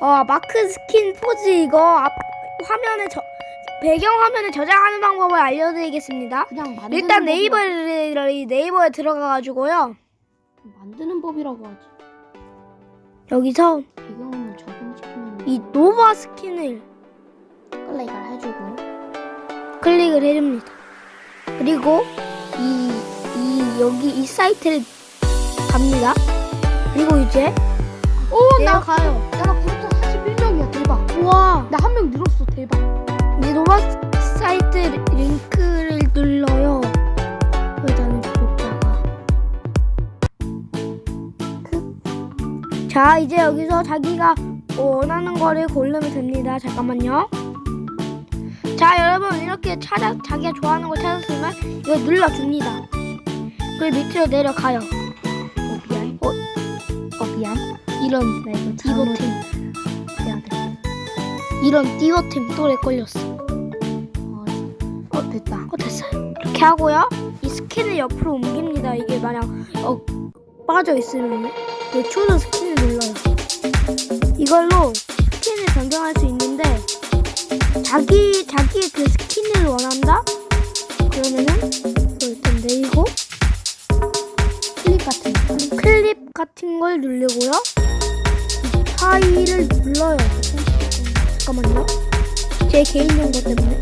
어 마크 스킨 포즈 이거 앞 화면에 저 배경 화면에 저장하는 방법을 알려드리겠습니다. 그냥 만드는 일단 법이라- 네이버에 네이버에 들어가가지고요. 만드는 법이라고 하지. 여기서 배경을 적용시키면 이 노바 스킨을 클릭을 해주고 클릭을 해줍니다. 그리고 이, 이 여기 이 사이트를 갑니다. 그리고 이제 오, 나, 내려가요. 야, 나 구독자 41명이야. 대박. 우와 나 한 명 늘었어. 대박. 이제 노바 사이트 링크를 눌러요. 여기다는 구독자가. 자 이제 여기서 자기가 원하는 거를 고르면 됩니다. 잠깐만요. 자 여러분 이렇게 찾아 자기가 좋아하는 걸 찾았으면 이거 눌러줍니다. 그리고 밑으로 내려가요. 어, 미안. 이런 나 이거 디버템 해야 돼. 이런 디버템 또래 걸렸어. 어, 어, 됐다. 어 됐어요. 이렇게 하고요. 이 스킨을 옆으로 옮깁니다. 이게 만약 어, 빠져 있으면 이 추드 스킨을 눌러요. 이걸로 스킨을 변경할 수 있는데 자기 같은 걸 누르고요. 이 파일을 눌러요. 잠깐만요. 제 개인용 것 때문에.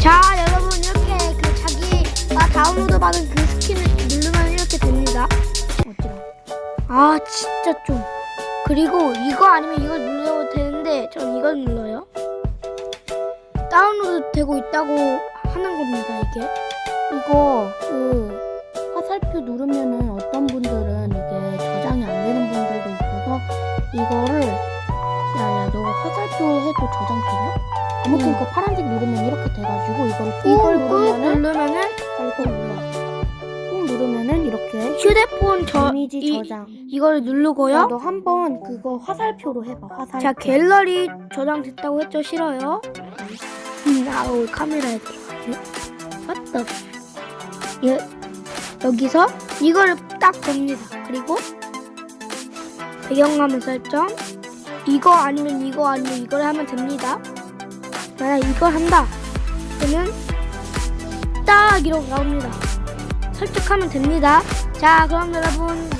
자, 여러분 이렇게 그 자기가 다운로드 받은 그 스킨을 누르면 이렇게 됩니다. 어찌라. 아, 진짜 좀. 그리고 이거 아니면 이걸 눌러도 되는데 전 이걸 눌러요. 다운로드 되고 있다고 하는 겁니다, 이게. 이거 그 화살표 누르면 너 화살표 해도 저장 되냐? 아무튼 음. 그 파란색 누르면 이렇게 돼가지고 이걸 이걸 누르면은 누르면은 빨리 꾹 눌러. 꾹 누르면은 이렇게 휴대폰 저 이미지 이, 저장. 이거를 누르고요. 너 한 번 그거 화살표로 해봐 화살표. 자 갤러리 저장됐다고 했죠? 싫어요? 음, 아우 카메라에 들어가네. 맞다 예, 여기서 이거를 딱 겁니다. 그리고 배경화면 설정 이거 아니면 이거 아니면 이걸 하면 됩니다. 만약 이걸 한다. 그러면 딱 이렇게 나옵니다. 설정하면 됩니다. 자 그럼 여러분 우리